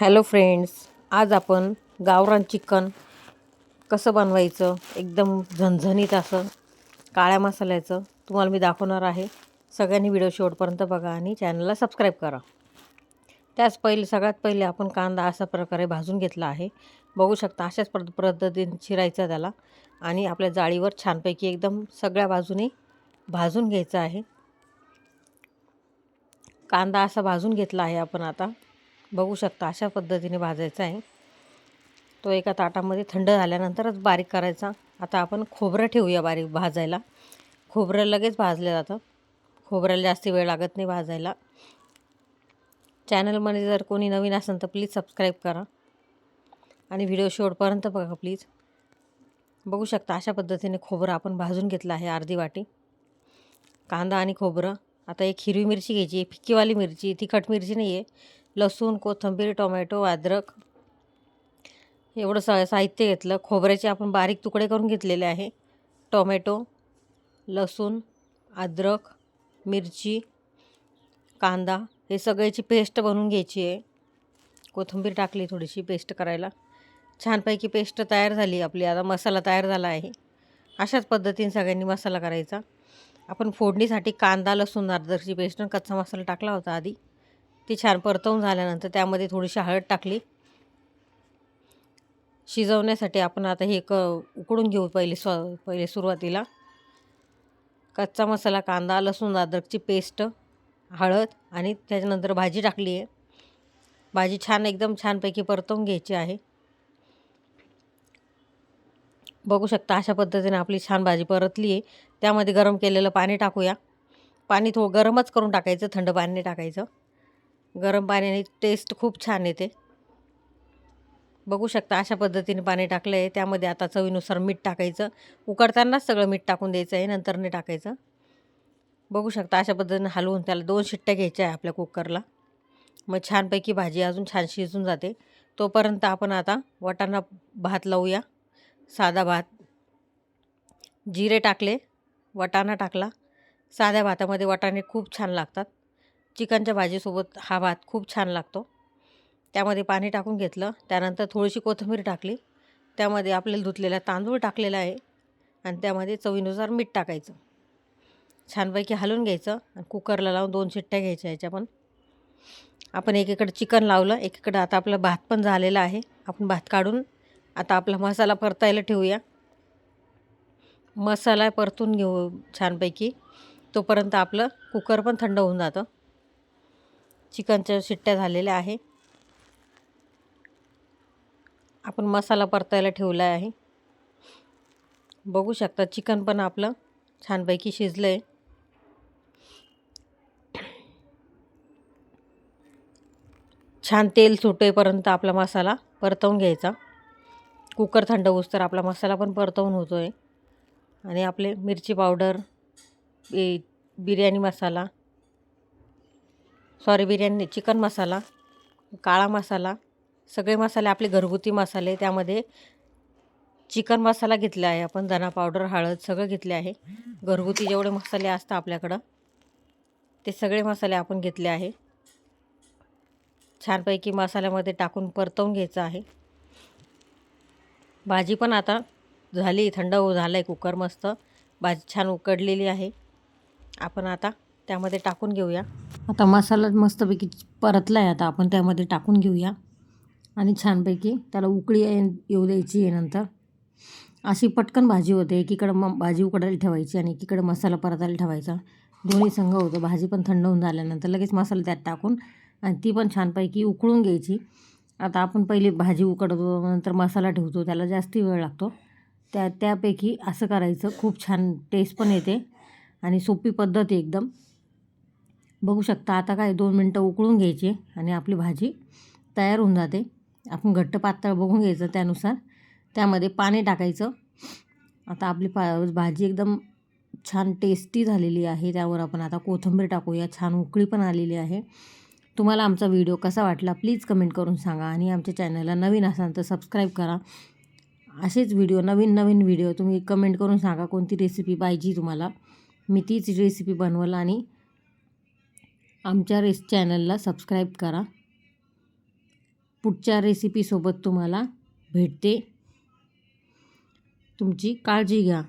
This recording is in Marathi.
हॅलो फ्रेंड्स आज आपण गावरान चिकन कसं बनवायचं एकदम झणझणीत असं काळ्या मसाल्याचं तुम्हाला मी दाखवणार आहे. सगळ्यांनी व्हिडिओ शेवटपर्यंत बघा आणि चॅनलला सबस्क्राईब करा. त्याच पहिले सगळ्यात पहिले आपण कांदा अशा प्रकारे भाजून घेतला आहे. बघू शकता अशाच पद्ध पद्धतीने चिरायचा त्याला. आणि आपल्या जाळीवर छानपैकी एकदम सगळ्या बाजूने भाजून घ्यायचं आहे. कांदा असा भाजून घेतला आहे आपण आता. बघू शकता अशा पद्धतीने भाजायचा आहे. तो एका ताटामध्ये थंड झाल्यानंतरच बारीक करायचा. आता आपण खोबरं ठेवूया बारीक भाजायला. खोबरं लगेच भाजलं जातं. खोबऱ्याला जास्त वेळ लागत नाही भाजायला. चॅनलमध्ये जर कोणी नवीन असेल तर प्लीज सबस्क्राईब करा. आणि व्हिडिओ शेवटपर्यंत बघा प्लीज. बघू शकता अशा पद्धतीने खोबरं आपण भाजून घेतलं आहे अर्धी वाटी. कांदा आणि खोबरं. आता एक हिरवी मिरची घ्यायची फिक्कीवाली मिरची तिखट मिरची नाही आहे लसूण कोथिंबीर टोमॅटो अद्रक एवढं सा साहित्य घेतलं. खोबऱ्याचे आपण बारीक तुकडे करून घेतलेले आहे. टोमॅटो लसूण अद्रक मिरची कांदा हे सगळ्याची पेस्ट बनवून घ्यायची आहे. कोथिंबीर टाकली थोडीशी पेस्ट करायला. छानपैकी पेस्ट तयार झाली आपली. आता मसाला तयार झाला आहे. अशाच पद्धतीने सगळ्यांनी मसाला करायचा. आपण फोडणीसाठी कांदा लसूण अद्रकची पेस्ट आणि कच्चा मसाला टाकला होता आधी. ती छान परतवून झाल्यानंतर त्यामध्ये थोडीशी हळद टाकली. शिजवण्यासाठी आपण आता हे क उकडून घेऊ पहिले स्व पहिले सुरुवातीला. कच्चा मसाला कांदा लसूण अद्रकची पेस्ट हळद आणि त्याच्यानंतर भाजी टाकली आहे. भाजी छान एकदम छानपैकी परतवून घ्यायची आहे. बघू शकता अशा पद्धतीने आपली छान भाजी परतली आहे. त्यामध्ये गरम केलेलं पाणी टाकूया. पाणी थोडं गरमच करून टाकायचं थंड पाणी टाकायचं. गरम पाण्याने टेस्ट खूप छान येते. बघू शकता अशा पद्धतीने पाणी टाकलं आहे त्यामध्ये आता चवीनुसार मीठ टाकायचं. उकडतानाच सगळं मीठ टाकून द्यायचं आहे नंतर नाही टाकायचं. बघू शकता अशा पद्धतीने हलवून त्याला दोन शिट्ट्या घ्यायच्या आहे आपल्या कुकरला. मग छानपैकी भाजी अजून छान शिजून जाते. तोपर्यंत आपण आता वाटाणा भात लावूया. साधा भात. जिरे टाकले. वाटाणा टाकला. साध्या भातामध्ये वाटाणे खूप छान लागतात. चिकनच्या भाजीसोबत हा भात खूप छान लागतो. त्यामध्ये पाणी टाकून घेतलं. त्यानंतर थोडीशी कोथिंबीर टाकली. त्यामध्ये आपल्याला धुतलेला तांदूळ टाकलेला आहे. आणि त्यामध्ये चवीनुसार मीठ टाकायचं. छानपैकी हलवून घ्यायचं आणि कुकरला लावून दोन शिट्ट्या घ्यायच्या याच्या पण आपण एकीकडं चिकन लावलं. एकीकडं आता आपलं भात पण झालेला आहे. आपण भात काढून आता आपला मसाला परतायला ठेवूया. मसाला परतून घेऊ छानपैकी. तोपर्यंत आपलं कुकर पण थंड होऊन जातं. चिकनच्या शिट्ट्या झालेल्या आहे. आपण मसाला परतायला ठेवला आहे. बघू शकता चिकन पण आपलं छानपैकी शिजलं आहे छान तेल सुटेपर्यंत आपला मसाला परतवून घ्यायचा. कुकर थंड होऊस तर आपला मसाला पण परतवून होतो आहे आणि आपले मिरची powder biryani masala sorry biryani chicken masala काळा मसाला सगळे मसाले आपले घरगुती मसाले त्यामध्ये चिकन मसाला घेतला आहे आपण धना पावडर हळद सगळं घेतले आहे. घरगुती जेवढे मसाले असतात आपल्याकडं ते सगळे मसाले आपण घेतले आहे. छानपैकी मसाल्यामध्ये टाकून परतवून घ्यायचं आहे. भाजी पण आता झाली थंड झाला झालं आहे कुकर मस्त भाजी छान उकडलेली आहे. आपण आता त्यामध्ये टाकून घेऊया. आता मसाला मस्तपैकी परतला आहे आता आपण त्यामध्ये टाकून घेऊया. आणि छानपैकी त्याला उकळी येऊ द्यायची आहे नंतर. अशी पटकन भाजी होते एकीकडं म भाजी उकडायला ठेवायची आणि एकीकडं मसाला परतायला ठेवायचा. दोन्ही संघ होतो भाजी पण थंड होऊन झाल्यानंतर लगेच मसाला त्यात टाकून आणि ती पण छानपैकी उकळून घ्यायची. आता आपण पहिली भाजी उकडतो नंतर मसाला ठेवतो त्याला जास्ती वेळ लागतो. त्या त्यापैकी असं करायचं खूप छान टेस्ट पण येते आणि सोपी पद्धत आहे एकदम. बघू शकता आता काय दोन मिनटं उकळून घ्यायची आणि आपली भाजी तयार होऊन जाते. आपण घट्ट पातळ बघून घ्यायचं त्यानुसार. त्यामध्ये पाणी टाकायचं. आता आपली पा भाजी एकदम छान टेस्टी झालेली आहे. त्यावर आपण आता कोथिंबीर टाकूया. छान उकळी पण आलेली आहे. तुम्हाला आमचा व्हिडिओ कसा वाटला प्लीज कमेंट करून सांगा आणि आमच्या चॅनलला नवीन असाल तर सबस्क्राईब करा. असेच व्हिडिओ नवीन नवीन व्हिडिओ तुम्ही कमेंट करून सांगा कोणती रेसिपी पाहिजे तुम्हाला. मी तीच रेसिपी बनवलं आणि आमच्या रेस चॅनलला सबस्क्राईब करा. पुढच्या रेसिपीसोबत तुम्हाला भेटते. तुमची काळजी घ्या.